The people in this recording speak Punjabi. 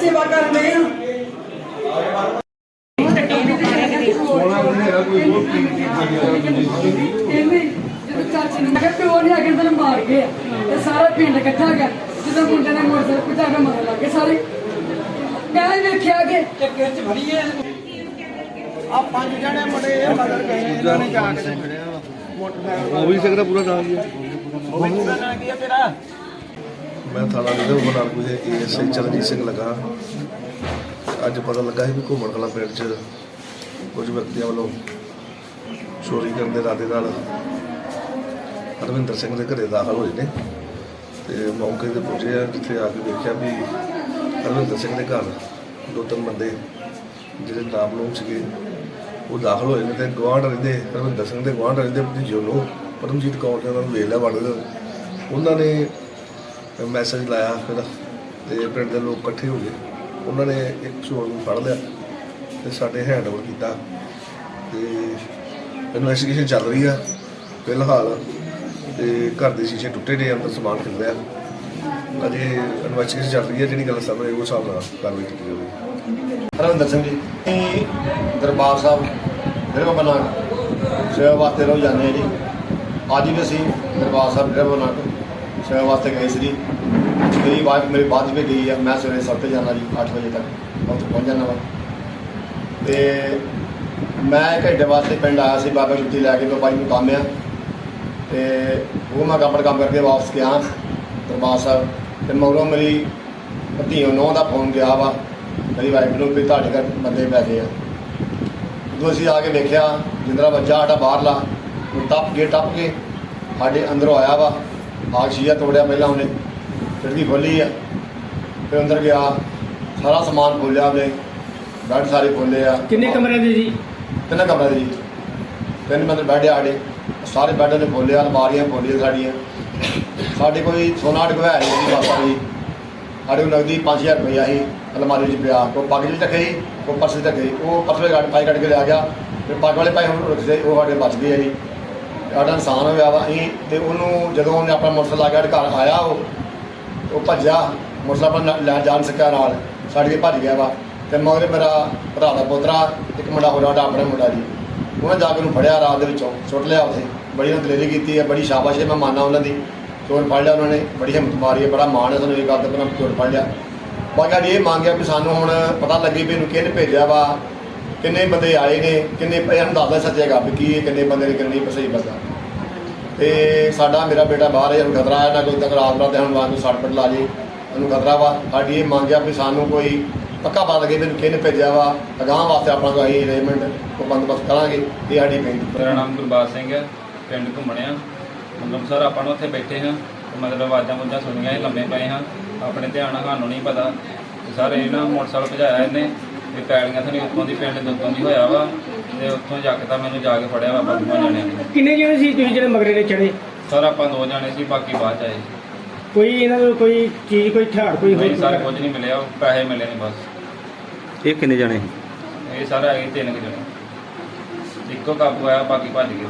ਸੇਵਾ ਕਰਦੇ ਆ। ਇਹਨੇ ਜਦੋਂ ਚਾਚੀ ਨੂੰ ਕਿਹਾ ਪਿਓ ਨੇ ਆ ਕੇ ਤੈਨੂੰ ਮਾਰ ਗਿਆ ਤੇ ਸਾਰਾ ਪਿੰਡ ਇਕੱਠਾ ਗਿਆ। ਜਦੋਂ ਮੁੰਡੇ ਨੇ ਮੋਟਰਸਾਈਕਲ ਪਹੁੰਚਾ ਕੇ ਮਾਰਨ ਲੱਗੇ ਸਾਰੇ। ਮੈਂ ਵੀ ਵੇਖਿਆ ਕਿ ਆ। ਪੰਜ ਜਣੇ ਮੁੰਡੇ ਇਹ ਮਗਰ ਗਏ ਇਹਨਾਂ ਨੇ ਜਾ ਕੇ ਤੇ ਫੜਿਆ ਵਾ ਮੋਟਰਸਾਈਕਲ ਉਹ ਵੀ ਸਕਦਾ ਪੂਰਾ ਨਾਮ ਜੀ ਉਹ ਵੀ ਪੂਰਾ ਨਾਂ ਕੀ ਆ ਤੇਰਾ? ਮੈਂ ਥਾਣਾ ਲੀਡਰ ਬਨਾਰ ਕੋਈ ਏਐਸਆਈ ਚਰਨਜੀਤ ਸਿੰਘ ਲਗਾ। ਅੱਜ ਪਤਾ ਲੱਗਾ ਸੀ ਵੀ ਘੁੰਮਣ ਕਲਾ ਪਿੰਡ 'ਚ ਕੁਝ ਵਿਅਕਤੀਆਂ ਵੱਲੋਂ ਚੋਰੀ ਕਰਨ ਦੇ ਇਰਾਦੇ ਨਾਲ ਹਰਵਿੰਦਰ ਸਿੰਘ ਦੇ ਘਰੇ ਦਾਖਲ ਹੋਏ ਨੇ ਤੇ ਮੌਕੇ ਤੇ ਪਹੁੰਚੇ ਆ, ਜਿੱਥੇ ਆ ਕੇ ਦੇਖਿਆ ਵੀ ਹਰਵਿੰਦਰ ਸਿੰਘ ਦੇ ਘਰ ਦੋ ਤਿੰਨ ਬੰਦੇ ਜਿਹੜੇ ਨਾਮਲੂਮ ਸੀਗੇ, ਉਹ ਦਾਖਲ ਹੋਏ ਨੇ ਤੇ ਗਵਾਂਢ ਰਹਿੰਦੇ, ਹਰਵਿੰਦਰ ਸਿੰਘ ਦੇ ਗਵਾਂਢ ਰਹਿੰਦੇ ਭਤੀਜੇ ਨੂੰ ਪਰਮਜੀਤ ਕੌਰ ਨੇ ਉਹਨਾਂ ਨੂੰ ਵੇਖ ਲਿਆ ਵੜ ਉਹਨਾਂ ਨੇ ਮੈਸੇਜ ਲਾਇਆ, ਫਿਰ ਤੇ ਪਿੰਡ ਦੇ ਲੋਕ ਇਕੱਠੇ ਹੋ ਗਏ। ਉਹਨਾਂ ਨੇ ਇੱਕ ਚੋਰ ਨੂੰ ਫੜ ਲਿਆ ਤੇ ਸਾਡੇ ਹੈਂਡਓਵਰ ਕੀਤਾ। ਤੇ ਇਨਵੈਸਟੀਗੇਸ਼ਨ ਚੱਲ ਰਹੀ ਆ, ਫਿਲਹਾਲ ਤੇ ਘਰ ਦੇ ਸ਼ੀਸ਼ੇ ਟੁੱਟੇ ਨੇ, ਅੰਦਰ ਸਮਾਨ ਖਿਲ ਅਜੇ ਇਨਵੈਸਟੀਗੇਸ਼ਨ ਚੱਲ ਰਹੀ ਹੈ ਜਿਹੜੀ ਗੱਲ ਸਾਹਮਣੇ ਉਹ ਹਿਸਾਬ ਨਾਲ ਕਾਰਵਾਈ ਕੀਤੀ ਜਾਵੇਗੀ ਹਰਵਿੰਦਰ ਸਿੰਘ ਜੀ ਦਰਬਾਰ ਸਾਹਿਬ ਡੇਰਾ ਬਾਬਾ ਸੇਵਾ ਵਾਸਤੇ ਰੋ ਜਾਂਦੇ ਜੀ। ਅੱਜ ਵੀ ਅਸੀਂ ਦਰਬਾਰ ਸਾਹਿਬ ਡੇਰਾ ਬਾਬਾ ਨਾਨਕ ਵਾਸਤੇ ਗਏ ਸੀ ਜੀ ਮੇਰੀ ਵਾਈਫ ਮੇਰੇ ਬਾਅਦ ਵਿੱਚ ਗਈ ਆ। ਮੈਂ ਸਵੇਰੇ ਸੱਤ ਜਾਣਾ ਜੀ 8 ਵਜੇ ਤੱਕ। ਉੱਥੇ ਪਹੁੰਚ ਜਾਣਾ ਵਾ। ਤੇ ਮੈਂ ਘੰਟੇ ਵਾਸਤੇ ਪਿੰਡ ਆਇਆ ਸੀ, ਬਾਬਾ ਜੁੱਤੀ ਲੈ ਕੇ ਬਾਬਾ ਜੀ ਨੂੰ ਕੰਮ ਆ। ਤੇ ਉਹ ਮੈਂ ਆਪਣਾ ਕੰਮ ਕਰਕੇ ਵਾਪਸ ਗਿਆ, ਦਰਬਾਰ ਸਾਹਿਬ। ਤੇ ਮਗਰੋਂ ਮੇਰੀ ਭਤੀਓ ਨੌਂ ਦਾ ਫੋਨ ਗਿਆ ਵਾ। ਮੇਰੀ ਵਾਈਫ ਨੂੰ ਵੀ ਤੁਹਾਡੇ ਘਰ ਬੰਦੇ ਪੈ ਗਏ ਆ। ਜਦੋਂ ਅਸੀਂ ਆ ਕੇ ਵੇਖਿਆ ਜਿੰਦਰਾ ਬੱਚਾ ਸਾਡਾ ਬਾਹਰਲਾ, ਉਹ ਟੱਪ ਕੇ ਟੱਪ ਕੇ ਸਾਡੇ ਅੰਦਰੋਂ ਆਇਆ ਵਾ। ਆਗ ਸ਼ੀਆ ਤੋੜਿਆ ਪਹਿਲਾਂ ਉਹਨੇ ਖਿੜਕੀ ਖੋਲੀ ਆ। ਫਿਰ ਅੰਦਰ ਗਿਆ ਸਾਰਾ ਸਮਾਨ ਖੋਲਿਆ ਉਹਨੇ ਬੈੱਡ ਸਾਰੇ ਖੋਲੇ ਆ। ਕਿੰਨੇ ਕਮਰੇ ਦੇ ਜੀ? ਤਿੰਨ ਕਮਰੇ ਦੇ ਜੀ। ਤਿੰਨ ਬੰਦੇ ਬੈੱਡ ਆ ਸਾਡੇ ਸਾਰੇ ਬੈੱਡ ਨੇ ਖੋਲਿਆ ਅਲਮਾਰੀਆਂ ਖੋਲੀਆਂ ਸਾਡੀਆਂ। ਸਾਡੇ ਕੋਈ ਸੋਨਾ ਅਟਕ ਹੈ ਨਹੀਂ ਜੀ ਬਾਬਾ ਜੀ। ਸਾਡੇ ਕੋਲ ਨਗਦੀ 5000 ਰੁਪਇਆ ਸੀ ਅਲਮਾਰੀ 'ਚ ਪਿਆ। ਕੋ ਪੱਗ 'ਚ ਰੱਖੇ ਸੀ ਕੋ ਪਰਸ 'ਚ ਰੱਖੇ ਸੀ ਉਹ ਪਰਸ ਕੱਢ ਪਾਈ ਕੱਢ ਕੇ ਲਿਆ ਗਿਆ। ਫਿਰ ਪੱਗ ਵਾਲੇ ਪਾਈ ਹੁਣ ਰੱਖਦੇ ਉਹ ਸਾਡੇ ਬਚ ਗਏ ਆ ਜੀ। ਸਾਡਾ ਇਨਸਾਨ ਹੋਇਆ ਵਾ, ਅਸੀਂ ਤੇ ਉਹਨੂੰ ਜਦੋਂ ਉਹਨੇ ਆਪਣਾ ਮੋਟਰਸਾਈਕਲ ਲਾ ਕੇ ਘਰ ਆਇਆ ਉਹ ਉਹ ਭੱਜਿਆ, ਮੋਟਰਸਾਈਕਲ ਆਪਣਾ ਲੈ ਜਾਣ ਸਕਿਆ ਨਾਲ ਛੱਡ ਕੇ ਭੱਜ ਗਿਆ ਵਾ। ਤੇ ਮਗਰ ਮੇਰਾ ਭਰਾ ਦਾ ਪੋਤਰਾ, ਇੱਕ ਮੁੰਡਾ ਹੋਰ ਸਾਡਾ ਆਪਣੇ ਮੁੰਡਾ ਜੀ। ਉਹਨੇ ਜਾ ਕੇ ਉਹਨੂੰ ਫੜਿਆ ਰਾਤ ਦੇ ਵਿੱਚੋਂ, ਸੁੱਟ ਲਿਆ ਉੱਥੇ ਬੜੀ ਉਹਨਾਂ ਦਲੇਰੀ ਕੀਤੀ ਹੈ ਬੜੀ ਸ਼ਾਬਾਸ਼ ਹੈ ਮੈਂ ਮੰਨਦਾ ਉਹਨਾਂ ਦੀ। ਚੋਰ ਫੜ ਲਿਆ ਉਹਨਾਂ ਨੇ, ਬੜੀ ਹਿੰਮਤ ਮਾਰੀ ਹੈ ਬੜਾ ਮਾਣ ਹੈ ਸਾਨੂੰ ਇਹ ਗੱਲ ਤੇ ਮੈਂ ਚੋਰ ਫੜ ਲਿਆ। ਬਾਕੀ ਸਾਡੀ ਇਹ ਮੰਗ ਹੈ ਕਿ ਸਾਨੂੰ ਹੁਣ ਪਤਾ ਲੱਗੇ ਵੀ ਇਹਨੂੰ ਕਿਹਨੇ ਭੇਜਿਆ ਵਾ ਕਿੰਨੇ ਬੰਦੇ ਆਏ ਨੇ, ਕਿੰਨੇ ਇਹਨਾਂ ਨੂੰ ਦੱਸਦਾ ਸੱਚੇਗਾ ਵੀ ਕੀ ਇਹ ਕਿੰਨੇ ਬੰਦੇ ਨੇ, ਕਿੰਨੇ ਨਹੀਂ, ਸਹੀ ਬੰਦਾ। ਤੇ ਸਾਡਾ, ਮੇਰਾ ਬੇਟਾ ਬਾਹਰ ਹੈ, ਉਹਨੂੰ ਖਤਰਾ ਹੈ, ਨਾ ਕੋਈ ਤਕਰਾਰ ਨਾ ਤੇ ਹੁਣ ਵਾਂਗ ਸੱਟ ਪਟ ਲਾ ਜੇ, ਉਹਨੂੰ ਖਤਰਾ ਵਾ। ਸਾਡੀ ਇਹ ਮੰਗ ਹੈ ਵੀ ਸਾਨੂੰ ਕੋਈ ਪੱਕਾ ਪਾ ਲੱਗੇ ਮੈਨੂੰ ਕਿਹਨੇ ਭੇਜਿਆ ਵਾ, ਅਗਾਂਹ ਵਾਸਤੇ ਆਪਣਾ ਕੋਈ ਅਰੇਂਜਮੈਂਟ ਕੋ ਬੰਦੋਬਸਤ ਕਰਾਂਗੇ, ਇਹ ਸਾਡੀ ਬੇਨਤੀ। ਮੇਰਾ ਨਾਮ ਗੁਰਬਾਜ ਸਿੰਘ ਹੈ, ਪਿੰਡ ਘੁੰਮਣਿਆ। ਮਤਲਬ ਸਰ, ਆਪਾਂ ਨੂੰ ਉੱਥੇ ਬੈਠੇ ਹਾਂ, ਤੇ ਮਤਲਬ ਆਵਾਜ਼ਾਂ ਮੁੱਜਾਂ ਸੁਣੀਆਂ, ਇਹ ਲੰਮੇ ਪਏ ਹਾਂ। ਆਪਣੇ ਧਿਆਨ ਨਾਲ ਸਾਨੂੰ ਨਹੀਂ ਪਤਾ। ਤੇ ਸਰ, ਇਹ ਨਾ ਮੋਟਰਸਾਈਕਲ ਭਜਾਇਆ ਇਹਨੇ ਤੇ ਪੈਲੀਆਂ ਥਣੀ ਉੱਤੋਂ ਦੀ ਪਿੰਡ ਦੇ ਉੱਤੋਂ ਦੀ ਹੋਇਆ ਵਾ ਤੇ ਉੱਥੋਂ ਜੱਕਦਾ ਮੈਨੂੰ ਜਾ ਕੇ ਫੜਿਆ ਵਾ ਆਪਾਂ ਦੋਵਾਂ ਜਣਿਆਂ ਨੇ। ਕਿੰਨੇ ਜਣੇ ਸੀ ਤੁਸੀਂ ਜਿਹੜੇ ਮਗਰੇ ਦੇ ਚੜੇ? ਸਰ ਆਪਾਂ ਦੋ ਜਾਣੇ ਸੀ ਬਾਕੀ ਬਾਅਦ ਚ ਆਏ ਕੋਈ ਇਹਨਾਂ ਨੂੰ ਕੋਈ ਚੀਜ਼ ਕੋਈ ਹਥਿਆਰ ਕੋਈ ਨਹੀਂ ਸਰ ਹੋਰ ਕੁਝ ਨਹੀਂ ਮਿਲਿਆ ਪੈਸੇ ਮਿਲੇ ਨੇ ਬਸ। ਇਹ ਕਿੰਨੇ ਜਣੇ ਇਹ ਸਾਰਾ ਹੈਗੇ ਤਿੰਨ ਕੁ ਜਣੇ। ਇੱਕੋ ਕਾਬੂ ਆਇਆ ਬਾਕੀ ਭੱਜ ਗਏ।